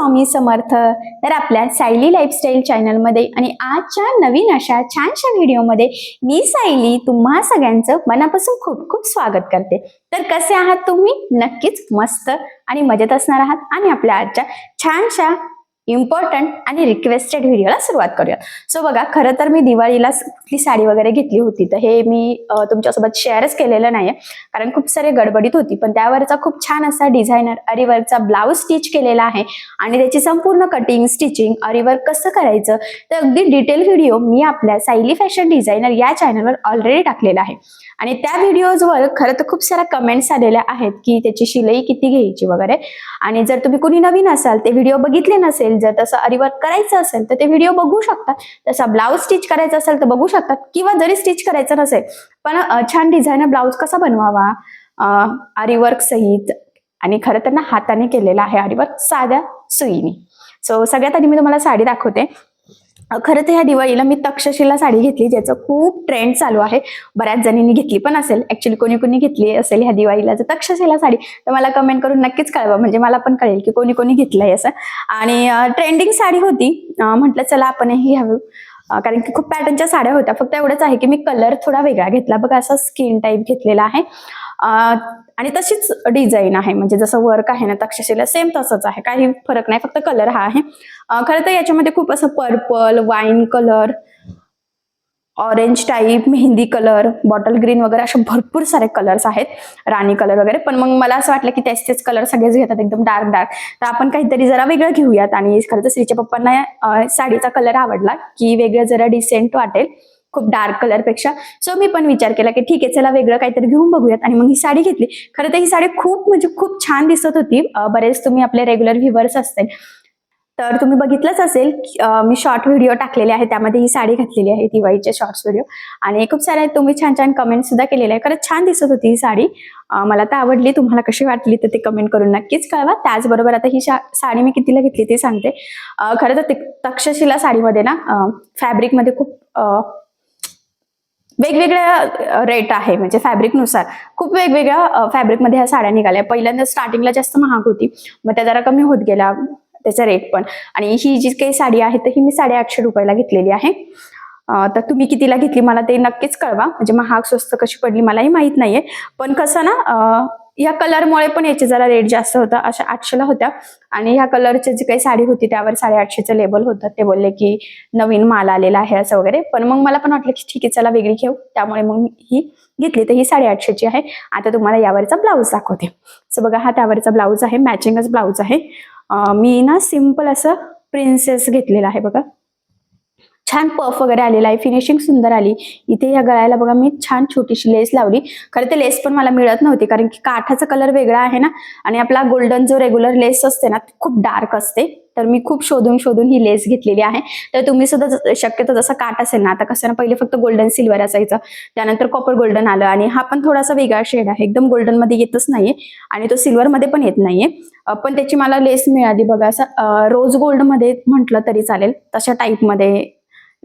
स्वामी समर्थ. तर आपल्या सायली लाईफस्टाईल चॅनलमध्ये आणि आजच्या नवीन अशा छानशा व्हिडिओमध्ये मी सायली तुम्हा सगळ्यांचं मनापासून खूप खूप स्वागत करते. तर कसे आहात तुम्ही? नक्कीच मस्त आणि मजेत असणार आहात आणि आपल्या आजच्या छानशा इम्पॉर्टंट आणि रिक्वेस्टेड व्हिडिओला सुरुवात करूया. सो बघा खरं तर मी दिवाळीला कुठली साडी वगैरे घेतली होती तर हे मी तुमच्यासोबत शेअरच केलेलं नाहीये. कारण खूप सारे गडबडीत होती पण त्यावरचा खूप छान असा डिझायनर अरिवर्कचा ब्लाऊज स्टिच केलेला आहे आणि त्याची संपूर्ण कटिंग स्टिचिंग अरिवर्क कसं करायचं तर अगदी डिटेल व्हिडिओ मी आपल्या सायली फॅशन डिझायनर या चॅनलवर ऑलरेडी टाकलेला आहे. आणि त्या व्हिडिओजवर खरं तर खूप साऱ्या कमेंट्स आलेल्या आहेत की त्याची शिलाई किती घ्यायची वगैरे. आणि जर तुम्ही कुणी नवीन असाल ते व्हिडिओ बघितले नसेल जर तसं अरिवर्क करायचं असेल तर ते व्हिडिओ बघू शकतात तसा ब्लाऊज स्टिच करायचा असेल तर बघू शकतात किंवा जरी स्टिच करायचं नसेल पण छान डिझायनर ब्लाऊज कसा बनवावा? अरिवर्क सहित. आणि खरं तर ना हाताने केलेला आहे अरिवर्क साध्या सुईनी. सो सगळ्यात आधी मी तुम्हाला साडी दाखवते. खरं तर ह्या दिवाळीला मी तक्षशिला साडी घेतली ज्याचं खूप ट्रेंड चालू आहे. बऱ्याच जणींनी घेतली पण असेल. ऍक्च्युली कोणी कोणी घेतली असेल ह्या दिवाळीला जर तक्षशिला साडी. तर मला कमेंट करून नक्कीच कळवा. म्हणजे मला पण कळेल की कोणी कोणी घेतलंय असं. आणि ट्रेंडिंग साडी होती. म्हटलं चला आपणही घ्यावं कारण की खूप पॅटर्नच्या साड्या होत्या. फक्त एवढंच आहे की मी कलर थोडा वेगळा घेतला. बघा असा स्किन टाईप घेतलेला आहे. आणि तशीच डिझाईन आहे. म्हणजे जसं वर्क आहे ना तक्षशिला सेम तसंच आहे. काही फरक नाही फक्त कलर हा आहे. खरं तर याच्यामध्ये खूप असं purple wine colour orange type mehndi colour bottle green वगैरे असे भरपूर सारे कलर्स आहेत. राणी कलर वगैरे. पण मग मला असं वाटलं की तेच तेच कलर सगळेच घेतात एकदम डार्क डार्क. तर आपण काहीतरी जरा वेगळं घेऊयात. आणि खरं तर श्रीच्या पप्पांना साडीचा कलर आवडला की वेगळं जरा डिसेंट वाटेल. खूप डार्क कलरपेक्षा सो मी पण विचार केला की ठीक आहे चला वेगळं काहीतरी घेऊन बघूयात. आणि मग ही साडी घेतली. खरं तर ही साडी खूप म्हणजे खूप छान दिसत होती. बरेच तुम्ही आपले रेग्युलर व्ह्युअर्स असतील. तर तुम्ही बघितलंच असेल की, मी शॉर्ट व्हिडिओ टाकलेले आहे त्यामध्ये ही साडी घातलेली आहे दिवाळीचे शॉर्ट्स व्हिडिओ आणि खूप सारे तुम्ही छान छान कमेंट सुद्धा केलेले आहे खरंच छान दिसत होती ही साडी. मला तर आवडली. तुम्हाला कशी वाटली तर ते कमेंट करून नक्कीच कळवा. त्याचबरोबर आता ही साडी मी कितीला घेतली ते सांगते. खरं तर ते- तक्षशिला साडीमध्ये ना फॅब्रिकमध्ये खूप वेगवेगळ्या रेट आहे. म्हणजे फॅब्रिकनुसार खूप वेगवेगळ्या फॅब्रिकमध्ये ह्या साड्या निघाल्या. पहिल्यांदा स्टार्टिंगला जास्त महाग होती. मग त्या जरा कमी होत गेला. त्याचा रेट पण. आणि ही जी काही साडी आहे तर ही मी साडेआठशे रुपयाला घेतलेली आहे. तर तुम्ही कितीला घेतली मला ते नक्कीच कळवा. म्हणजे महाग स्वस्त कशी पडली मलाही माहीत नाहीये. पण कसं ना ह्या कलरमुळे पण याचे जरा रेट जास्त होता अशा आठशेला होत्या. आणि ह्या कलरची जी काही साडी होती त्यावर साडेआठशेचं लेबल होतं. ते बोलले की नवीन माल आलेला आहे असं वगैरे. पण मग मला पण वाटलं की ठीक आहे चला वेगळी घेऊ. त्यामुळे मग ही घेतली. तर ही साडेआठशेची आहे. आता तुम्हाला यावरचा ब्लाऊज दाखवते. सो बघा हा त्यावरचा ब्लाऊज आहे. मॅचिंगच ब्लाऊज आहे. मी ना सिंपल असं प्रिन्सेस घेतलेला आहे बघा. छान पफ वगैरे आलेला आहे. फिनिशिंग सुंदर आली. इथे या गळ्याला बघा मी छान छोटीशी लेस लावली. खरं ते लेस पण मला मिळत नव्हती कारण की काठाचा कलर वेगळा आहे ना. आणि आपला गोल्डन जो रेग्युलर लेस असते ना ती खूप डार्क असते. तर मी खूप शोधून शोधून ही लेस घेतलेली आहे. तर तुम्ही सुद्धा शक्यतो जसं काठ असेल ना आता कसं ना पहिले फक्त गोल्डन सिल्वर असायचं. त्यानंतर कॉपर गोल्डन आलं आणि हा पण थोडासा वेगळा शेड आहे. एकदम गोल्डनमध्ये येतच नाहीये आणि तो सिल्वर मध्ये पण येत नाहीये. पण त्याची मला लेस मिळाली बघा असं रोज गोल्डमध्ये म्हटलं तरी चालेल. तशा टाईपमध्ये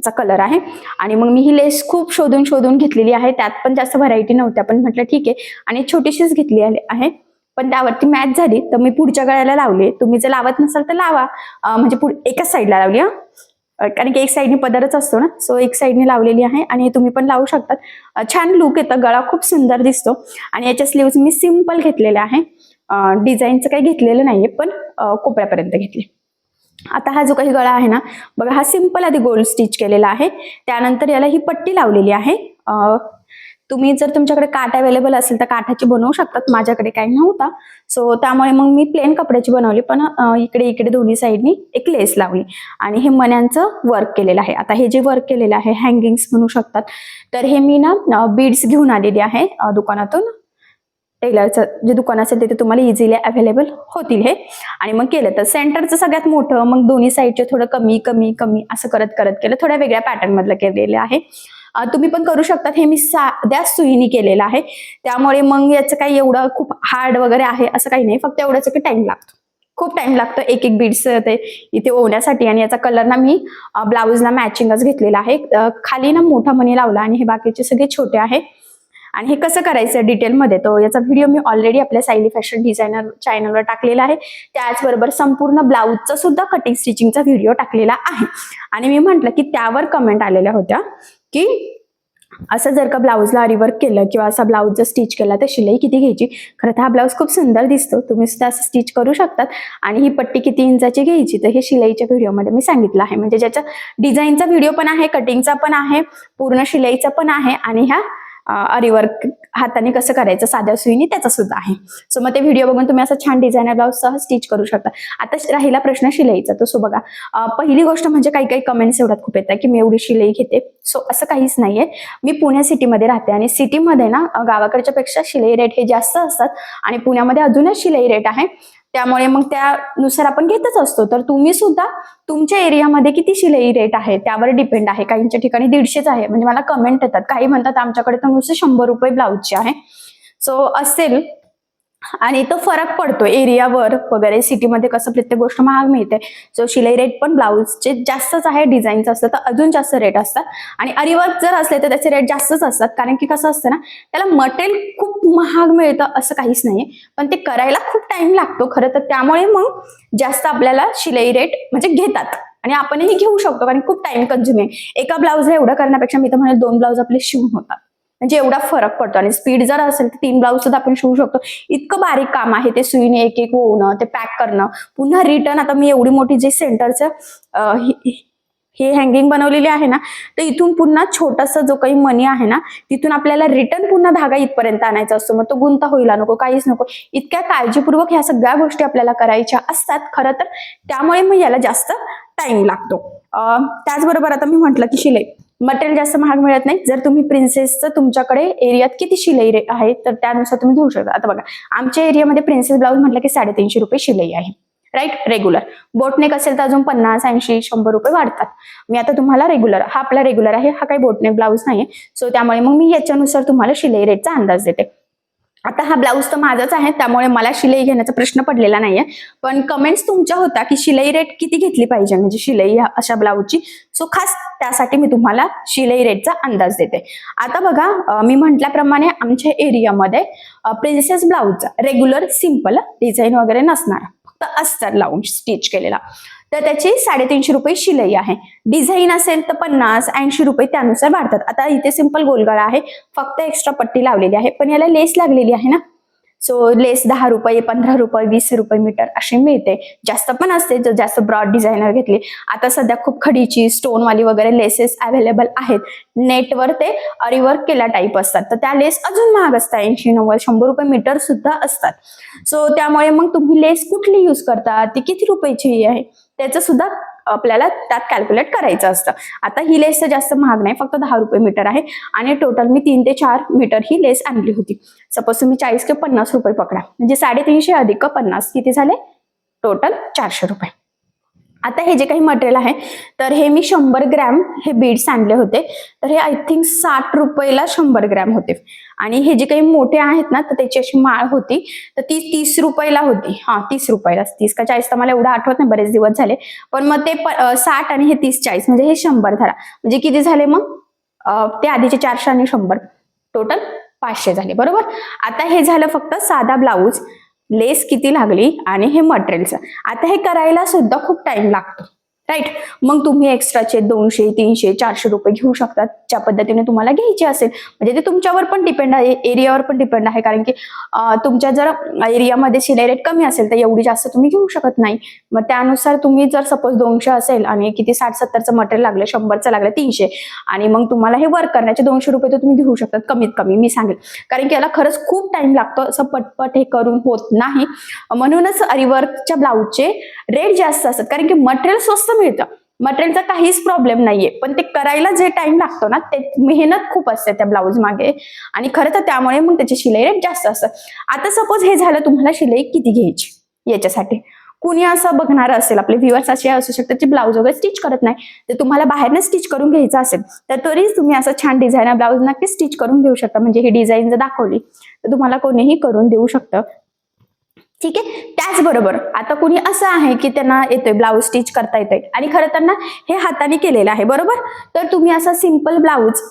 चा कलर आहे. आणि मग मी ही लेस खूप शोधून शोधून घेतलेली आहे. त्यात पण जास्त व्हरायटी नव्हत्या पण म्हटलं ठीक आहे. आणि छोटीशीच घेतली आहे- पण त्यावरती मॅच झाली तर मी पुढच्या गळ्याला लावले. तुम्ही जर लावत नसाल तर लावा. म्हणजे एकाच साईडला लावली हा. कारण की एक साईडने पदरच असतो ना. सो एक साईडने लावलेली आहे आणि तुम्ही पण लावू शकतात. छान लुक येतं. गळा खूप सुंदर दिसतो. आणि याच्या स्लीव्ज मी सिंपल घेतलेल्या आहे. डिझाईनचं काही घेतलेलं नाहीये पण कोपऱ्यापर्यंत घेतले. आता हा जो काही गळा आहे ना बघा हा सिंपल आधी गोल्ड स्टिच केलेला आहे. त्यानंतर याला ही पट्टी लावलेली आहे. तुम्ही जर तुमच्याकडे काट अवेलेबल असेल तर काठाची बनवू शकतात माझ्याकडे काही नव्हता. सो त्यामुळे मग मी प्लेन कपड्याची बनवली पण इकडे इकडे दोन्ही साईडनी एक लेस लावली. आणि हे मण्यांचं वर्क केलेलं आहे. आता हे जे वर्क केलेलं आहे हँगिंग्स म्हणू शकतात. तर हे मी ना बीड्स घेऊन आलेली आहे दुकानातून. टेलरचं जे दुकान असेल तिथे तुम्हाला इझिली अवेलेबल होतील हे. आणि मग केलं तर सेंटरचं सगळ्यात मोठं मग दोन्ही साईडचे थोडं कमी कमी कमी असं करत करत केलं. थोड्या वेगळ्या पॅटर्न मधलं केलेलं आहे. तुम्ही पण करू शकतात. हे मी साध्या सुईनी केलेलं आहे. त्यामुळे मग याचं काही एवढं खूप हार्ड वगैरे आहे असं काही नाही. फक्त एवढंच की टाइम लागतो. खूप टाइम लागतो एक एक बीड्स ते इथे ओवण्यासाठी. आणि याचा कलर ना मी ब्लाऊजला मॅचिंगच घेतलेला आहे. खाली ना मोठा मणी लावला आणि हे बाकीचे सगळे छोटे आहे. आणि हे कसं करायचं डिटेलमध्ये? तो याचा व्हिडिओ मी ऑलरेडी आपल्या सायली फॅशन डिझायनर चॅनलवर टाकलेला आहे. त्याचबरोबर संपूर्ण ब्लाऊजचा सुद्धा कटिंग स्टिचिंगचा व्हिडिओ टाकलेला आहे. आणि मी म्हटलं की त्यावर कमेंट आलेल्या होत्या की असं जर का ब्लाऊजला रिवर्क केलं किंवा असा ब्लाऊज जर स्टिच केला तर शिलाई किती घ्यायची? खरं तर हा ब्लाऊज खूप सुंदर दिसतो. तुम्ही सुद्धा असं स्टिच करू शकतात. आणि ही पट्टी किती इंचाची घ्यायची? तर हे शिलाईच्या व्हिडिओमध्ये मी सांगितलं आहे. म्हणजे ज्याच्या डिझाईनचा व्हिडिओ पण आहे कटिंगचा पण आहे पूर्ण शिलाईचा पण आहे आणि ह्या अरिवर्क हाताने कसं करायचं साध्या सुईने त्याचा सुद्धा आहे. सो मग ते व्हिडिओ बघून तुम्ही असं छान डिझायनर ब्लाऊज सह स्टिच करू शकता. आता राहिला प्रश्न शिलाईचा तो सो बघा. पहिली गोष्ट म्हणजे काही काही कमेंट्स एवढ्यात खूप येतात की मी एवढी शिलाई घेते. सो असं काहीच नाहीये. मी पुणे सिटीमध्ये राहते आणि सिटीमध्ये ना गावाकडच्या पेक्षा शिलाई रेट हे जास्त असतात आणि पुण्यामध्ये अजूनच शिलाई रेट आहे. त्यामुळे मग त्यानुसार आपण घेतच असतो. तर तुम्ही सुद्धा तुमच्या एरियामध्ये किती शिलाई रेट आहे त्यावर डिपेंड आहे. काहींच्या ठिकाणी दीडशेच आहे. म्हणजे मला कमेंट येतात. काही म्हणतात आमच्याकडे तर नुसते शंभर रुपये ब्लाऊजचे आहे. सो असेल आणि तो फरक पडतो एरियावर वगैरे सिटीमध्ये कसं प्रत्येक गोष्ट महाग मिळते. सो शिलाई रेट पण ब्लाऊजचे जास्तच आहे डिझाईनचं असतं तर अजून जास्त रेट असतात. आणि अरिवर्क जर असले तर त्याचे रेट जास्तच असतात. कारण की कसं असतं ना त्याला मटेरियल खूप महाग मिळतं असं काहीच नाहीये. पण ते करायला खूप टाइम लागतो. खरं तर त्यामुळे मग जास्त आपल्याला शिलाई रेट म्हणजे घेतात. आणि आपणही घेऊ शकतो कारण खूप टाइम कन्झ्युम आहे. एका ब्लाऊजला एवढं करण्यापेक्षा मी तर म्हणेल दोन ब्लाऊज आपले शिवून होतात. म्हणजे एवढा फरक पडतो. आणि स्पीड जर असेल तर तीन ब्लाऊज सुद्धा आपण शिवू शकतो. इतकं बारीक काम आहे ते सुईने एक एक होणं ते पॅक करणं. पुन्हा रिटर्न आता मी एवढी मोठी जे सेंटरचं हे हँगिंग बनवलेली आहे ना तर इथून पुन्हा छोटासा जो काही मनी आहे ना तिथून आपल्याला रिटर्न पुन्हा धागा इथपर्यंत आणायचा असतो. मग तो गुंता होईला नको काहीच नको. इतक्या काळजीपूर्वक ह्या सगळ्या गोष्टी आपल्याला करायच्या असतात खरं तर. त्यामुळे मग याला जास्त टाइम लागतो. त्याचबरोबर आता मी म्हटलं की शिलाई. मटेरियल जास्त महाग मिळत नाही. जर तुम्ही प्रिन्सेसचं तुमच्याकडे एरियात किती शिलाई आहे तर त्यानुसार तुम्ही घेऊ शकता. आता बघा आमच्या एरियामध्ये प्रिन्सेस ब्लाऊज म्हटलं की साडेतीनशे रुपये शिलाई आहे. राईट रेग्युलर बोटनेक असेल तर अजून पन्नास ऐंशी शंभर रुपये वाढतात. मी आता तुम्हाला रेग्युलर हा आपला रेग्युलर आहे हा काही बोटनेक ब्लाऊज नाहीये. सो त्यामुळे मग मी याच्यानुसार तुम्हाला शिलाई रेटचा अंदाज देते. आता हा ब्लाऊज तर माझाच आहे त्यामुळे मला शिलाई घेण्याचा प्रश्न पडलेला नाहीये. पण कमेंट्स तुमच्या होता की शिलाई रेट किती घेतली पाहिजे? म्हणजे शिलाई अशा ब्लाऊजची सो खास त्यासाठी मी तुम्हाला शिलाई रेटचा अंदाज देते. आता बघा मी म्हटल्याप्रमाणे आमच्या एरियामध्ये प्रिन्सेस ब्लाऊजचा रेग्युलर सिंपल डिझाईन वगैरे नसणार. फक्त अस्तर लावून स्टिच केलेला. तर त्याची साडेतीनशे रुपये शिलाई आहे. डिझाईन असेल तर पन्नास ऐंशी रुपये त्यानुसार वाढतात. आता इथे सिंपल गोलगळा आहे. फक्त एक्स्ट्रा पट्टी लावलेली आहे. पण याला लेस लागलेली आहे ना? सो लेस दहा रुपये पंधरा रुपये वीस रुपये मीटर अशी मिळते. जास्त पण असते जर जास्त ब्रॉड डिझायनर घेतली. आता सध्या खूप खडीची स्टोनवाली वगैरे लेसेस अवेलेबल आहेत. नेटवर ते अरिवर्क केल्या टाईप असतात. तर त्या लेस अजून महाग असतात. ऐंशी नव्वद शंभर रुपये मीटर सुद्धा असतात. सो त्यामुळे मग तुम्ही लेस कुठली यूज करता? ती किती रुपयाची आहे? त्याचं सुद्धा आपल्याला त्यात कॅल्क्युलेट करायचं असतं. आता ही लेस तर जास्त महाग नाही फक्त दहा रुपये मीटर आहे. आणि टोटल मी तीन ते चार मीटर ही लेस आणली होती. सपोज तुम्ही चाळीस किंवा पन्नास रुपये पकडा. म्हणजे साडेतीनशे अधिक पन्नास किती झाले? टोटल चारशे रुपये. आता हे जे काही मटेरियल आहे तर हे मी शंभर ग्रॅम हे बीड्स आणले होते. तर हे आय थिंक साठ रुपयाला शंभर ग्रॅम होते. आणि हे जे काही मोठे आहेत ना तर त्याची अशी माळ होती. तर ती तीस रुपयाला होती. हा तीस रुपयाला. तीस का चाळीस तर मला एवढं आठवत नाही बरेच दिवस झाले. पण मग ते साठ आणि हे तीस चाळीस म्हणजे हे शंभर धरा म्हणजे किती झाले मग? ते आधीचे चारशे आणि शंभर. टोटल पाचशे झाले. बरोबर? आता हे झालं फक्त साधा ब्लाऊज लेस किती लागली आणि हे मटेरियलचं. आता हे करायला सुद्धा खूप टाइम लागतो. राईट मग तुम्ही एक्स्ट्राचे दोनशे तीनशे चारशे रुपये घेऊ शकतात ज्या पद्धतीने तुम्हाला घ्यायचे असेल. म्हणजे ते तुमच्यावर पण डिपेंड आहे एरियावर पण डिपेंड आहे. कारण की तुमच्या जर एरियामध्ये शिलाई रेट कमी असेल तर एवढी जास्त तुम्ही घेऊ शकत नाही. मग त्यानुसार तुम्ही जर सपोज दोनशे असेल आणि किती साठ सत्तरचं मटेरियल लागलं शंभरचं लागलं तीनशे आणि मग तुम्हाला हे वर्क करण्याचे दोनशे रुपये तर तुम्ही घेऊ शकतात कमीत कमी मी सांगेल. कारण की याला खरंच खूप टाइम लागतो असं पटपट हे करून होत नाही. म्हणूनच अरिवर्कच्या ब्लाऊजचे रेट जास्त असतात. कारण की मटेरियल स्वस्त मिळतं. मटेरियलचा काहीच प्रॉब्लेम नाहीये. पण ते करायला जे टाइम लागतो ना ते मेहनत खूप असते त्या ब्लाऊज मागे. आणि खरं तर त्यामुळे मग त्याची शिलाई रेट जास्त असतं. आता सपोज हे झालं तुम्हाला शिलाई किती घ्यायची याच्यासाठी? कुणी असं बघणार असेल आपले व्ह्युअर्स असे असू शकतात जे ब्लाऊज वगैरे स्टिच करत नाही. तर तुम्हाला बाहेरनं स्टिच करून घ्यायचं असेल तर तरी तुम्ही असं छान डिझायनर ब्लाऊज नक्की स्टिच करून घेऊ शकता. म्हणजे ही डिझाईन जर दाखवली तर तुम्हाला कोणीही करून देऊ शकतं. ठीक आहे? त्याचबरोबर आता कुणी असं आहे की त्यांना येतोय ब्लाऊज स्टिच करता येतोय. आणि खरं तर ना हे हाताने केलेलं आहे बरोबर? तर तुम्ही असा सिंपल ब्लाऊज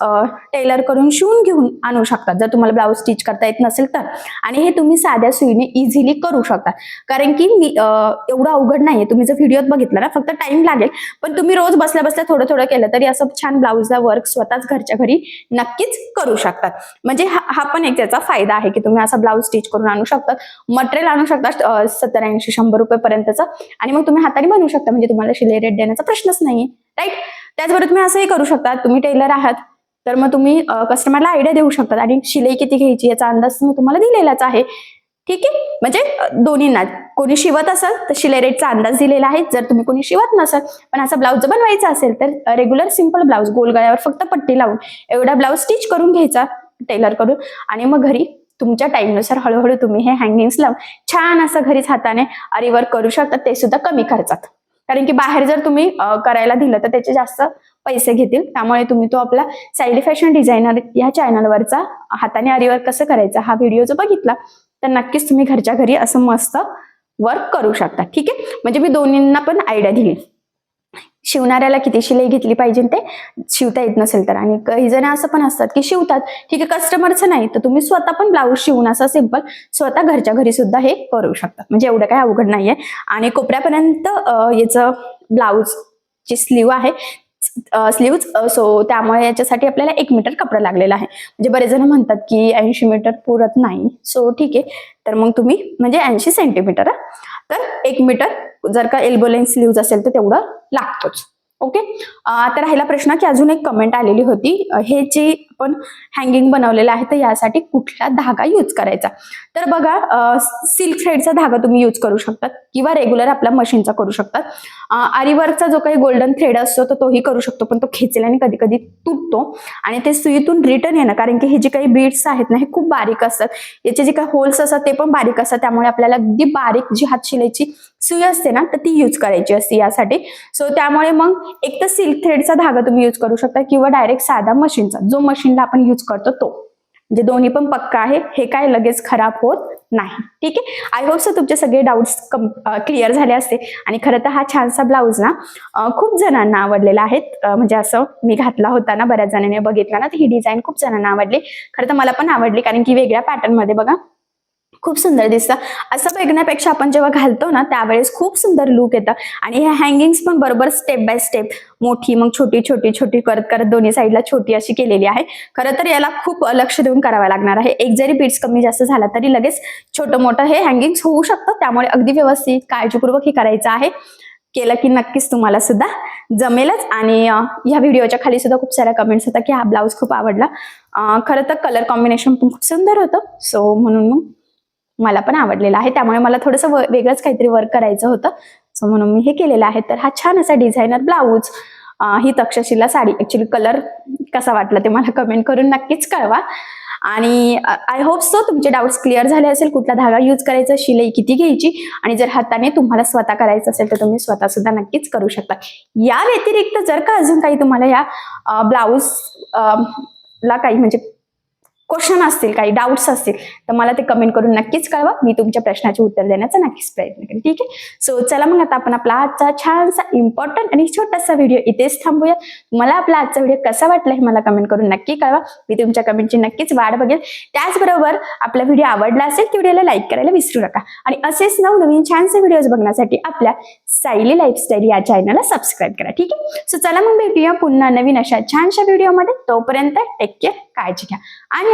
टेलर करून शिवून घेऊन आणू शकता. जर तुम्हाला ब्लाऊज स्टिच करता येत नसेल तर. आणि हे तुम्ही साध्या सुईने इझिली करू शकता. कारण की मी एवढं अवघड नाहीये. तुम्ही जर व्हिडिओत बघितलं ना फक्त टाइम लागेल. पण तुम्ही रोज बसल्या बसल्या थोडं थोडं केलं तरी असं छान ब्लाऊजला वर्क स्वतःच घरच्या घरी नक्कीच करू शकतात. म्हणजे हा हा पण एक त्याचा फायदा आहे की तुम्ही असा ब्लाऊज स्टिच करून आणू शकता. मटेरियल आणू शकता. सत्तर ऐंशी शंभर रुपये पर्यंतचं आणि मग तुम्ही हाताने बनवू शकता म्हणजे तुम्हाला शिलाई रेट देण्याचा प्रश्नच नाहीये. राईट त्याचबरोबर तुम्ही असंही करू शकता तुम्ही टेलर आहात तर मग तुम्ही कस्टमरला आयडिया देऊ शकतात. आणि शिलाई किती घ्यायची याचा अंदाज मी तुम्हाला दिलेलाच आहे. ठीक आहे? म्हणजे दोन्हींना. कोणी शिवत असेल तर शिलाई रेटचा अंदाज दिलेला आहे. जर तुम्ही कोणी शिवत नसेल पण असा ब्लाऊज बनवायचा असेल तर रेग्युलर सिंपल ब्लाऊज गोल गळ्यावर फक्त पट्टी लावून एवढा ब्लाऊज स्टिच करून घ्यायचा टेलर करून आणि मग घरी तुमच्या टाईमनुसार हळूहळू तुम्ही हे हँगिंग्स लावून छान असं घरीच हाताने अरिवर्क करू शकता ते सुद्धा कमी खर्चात. कारण की बाहेर जर तुम्ही करायला दिलं तर त्याचे जास्त पैसे घेतील. त्यामुळे तुम्ही तो आपला सायली फॅशन डिझायनर या चॅनलवरचा हाताने अरिवर्क कसं करायचा हा व्हिडिओ जर बघितला तर नक्कीच तुम्ही घरच्या घरी असं मस्त वर्क करू शकता. ठीक आहे? म्हणजे मी दोन्हींना पण आयडिया दिली. शिवणाऱ्याला किती शिलाई घेतली पाहिजे ते शिवता येत नसेल तर. आणि काही जण असं पण असतात की शिवतात. ठीक आहे कस्टमरचं नाही तर तुम्ही स्वतः पण ब्लाऊज शिवून असं सिंपल स्वतः घरच्या घरी सुद्धा हे करू शकता. म्हणजे एवढं काही अवघड नाहीये. आणि कोपऱ्यापर्यंत याचं ब्लाऊज ची स्लीव आहे स्लीव्ज सो त्यामुळे याच्यासाठी आपल्याला एक मीटर कपडा लागलेला आहे. म्हणजे बरेच जण म्हणतात की ऐंशी मीटर पुरत नाही. सो ठीक आहे. तर मग तुम्ही म्हणजे ऐंशी सेंटीमीटर तर एक मीटर जर का एल्बो लेन्थ स्लीव्ह असेल तर तेवढं लागतोच. ओके आता राहिला प्रश्न की अजून एक कमेंट आलेली होती. हे जे आपण हँगिंग बनवलेलं आहे तर यासाठी कुठला धागा यूज करायचा? तर बघा सिल्क थ्रेडचा धागा तुम्ही यूज करू शकतात किंवा रेग्युलर आपला मशीनचा करू शकतात. आरीवर्कचा जो काही गोल्डन थ्रेड असतो तर तोही करू शकतो पण तो खेचल्याने कधी कधी तुटतो आणि ते सुईतून रिटर्न येणं कारण की हे जे काही बीड्स आहेत ना हे खूप बारीक असतात. याचे जे काही होल्स असतात ते पण बारीक असतात त्यामुळे आपल्याला अगदी बारीक जी हात शिलाईची सुई असते ना तर ती यूज करायची असते यासाठी. सो त्यामुळे मग एक तर सिल्क थ्रेडचा धागा तुम्ही यूज करू शकता किंवा डायरेक्ट साधा मशीनचा जो मशीन मशीनला आपण यूज करतो तो. म्हणजे दोन्ही पण पक्का आहे हे काय लगेच खराब होत नाही. ठीक आहे? आय होप सो तुमचे सगळे डाऊट्स क्लिअर झाले असते आणि खरं तर हा छानसा ब्लाऊज ना खूप जणांना आवडलेला आहे. म्हणजे असं मी घातला होता ना बऱ्याच जणांनी बघितला ना तर ही डिझाईन खूप जणांना आवडली. खरं तर मला पण आवडली कारण की वेगळ्या पॅटर्नमध्ये बघा खूप सुंदर दिसतं. असं बघण्यापेक्षा आपण जेव्हा घालतो ना त्यावेळेस खूप सुंदर लुक येतं. आणि हे हँगिंग्स पण बरोबर स्टेप बाय स्टेप मोठी मग छोटी छोटी छोटी करत करत दोन्ही साईडला छोटी अशी केलेली आहे. खरं तर याला खूप लक्ष देऊन करावं लागणार आहे. एक जरी बीट्स कमी जास्त झाला तरी लगेच छोटं मोठं हे हँगिंग्स होऊ शकतं. त्यामुळे अगदी व्यवस्थित काळजीपूर्वक हे करायचं आहे. केलं की नक्कीच तुम्हाला सुद्धा जमेलच. आणि या ह्या व्हिडिओच्या खाली सुद्धा खूप साऱ्या कमेंट्स होत्या की हा ब्लाऊज खूप आवडला. खरं तर कलर कॉम्बिनेशन पण खूप सुंदर होतं. सो म्हणून मग मला पण आवडलेला आहे. त्यामुळे मला थोडंसं व- वेगळंच काहीतरी वर्क करायचं होतं. सो म्हणून मी हे केलेलं आहे. तर हा छान असा डिझायनर ब्लाऊज ही तक्षशिला साडी. ऍक्च्युली कलर कसा वाटला ते मला कमेंट करून नक्कीच कळवा. आणि आय होप सो तुमचे डाऊट्स क्लिअर झाले असेल. कुठला धागा यूज करायचा शिलाई किती घ्यायची? आणि जर हाताने तुम्हाला स्वतः करायचं असेल तर तुम्ही स्वतः सुद्धा नक्कीच करू शकता. या व्यतिरिक्त जर का अजून काही तुम्हाला या ब्लाऊज ला काही म्हणजे क्वेश्चन असतील काही डाऊट्स असतील तर मला ते कमेंट करून नक्कीच कळवा. मी तुमच्या प्रश्नाचे उत्तर देण्याचा नक्कीच प्रयत्न करेन. ठीक आहे? सो चला मग आता आपण आपला आजचा छानसा इम्पॉर्टंट आणि छोटासा व्हिडिओ इथेच थांबूया. मला आपला आजचा व्हिडिओ कसा वाटला हे मला कमेंट करून नक्की कळवा. मी तुमच्या कमेंटची नक्कीच वाट बघेल. त्याचबरोबर आपला व्हिडिओ आवडला असेल तर व्हिडिओला लाईक करायला विसरू नका. आणि असेच नवनवीन छानसे व्हिडिओज बघण्यासाठी आपल्या सायली लाईफस्टाईल या चॅनलला सबस्क्राईब करा. ठीक आहे? सो चला मग भेटूया पुन्हा नवीन अशा छानशा व्हिडिओमध्ये तोपर्यंत टेक केअर काळजी घ्या. आणि